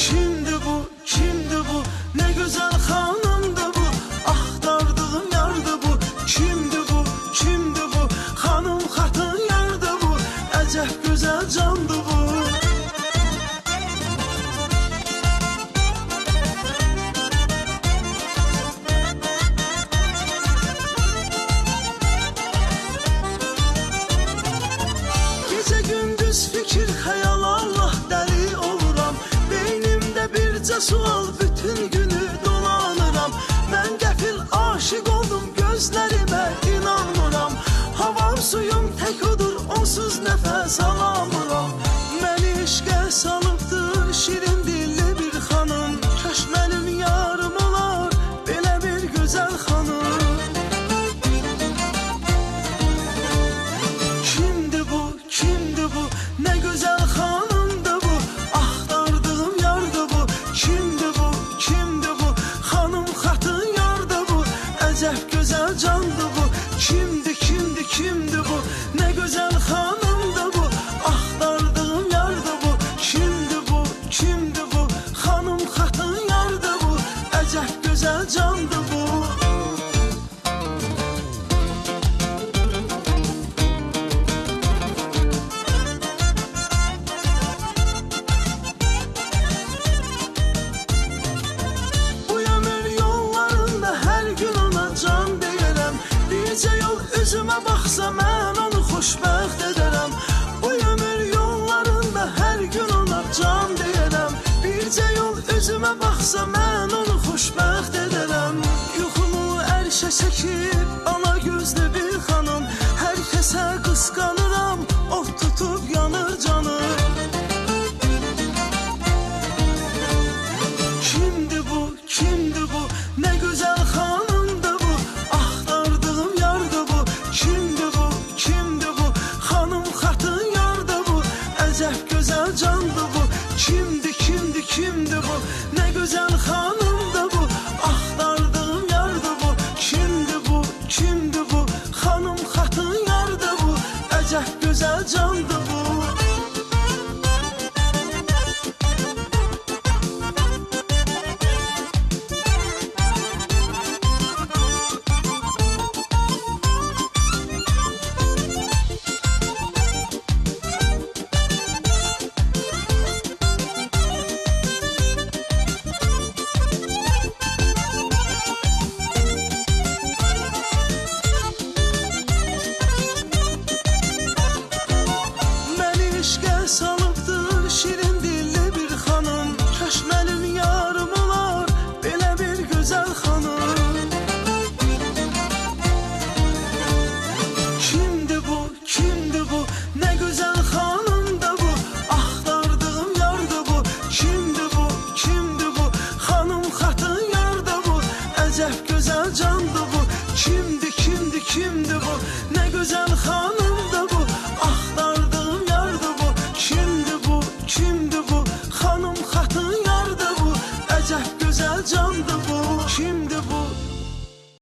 Choose sual bütün günü dolanıram. Ben qəfil aşık oldum gözlerime inanmıram. Havam suyum tek odur onsuz nefes alamıram yol üzümə baxsa mən onu xoşbəxt edərəm Bu ömür yollarında hər gün ona can deyirəm Bircə yol üzümə baxsa mən onu xoşbəxt edərəm Yuxumu ərşə çəkib acep güzel candı bu. Kimdi kimdi kimdi bu? Ne güzel hanımdı bu. Ahtardığım yardı bu. Kimdi bu kimdi bu? Hanım hatın yardı bu. Acep güzel candı bu. güzel hanım.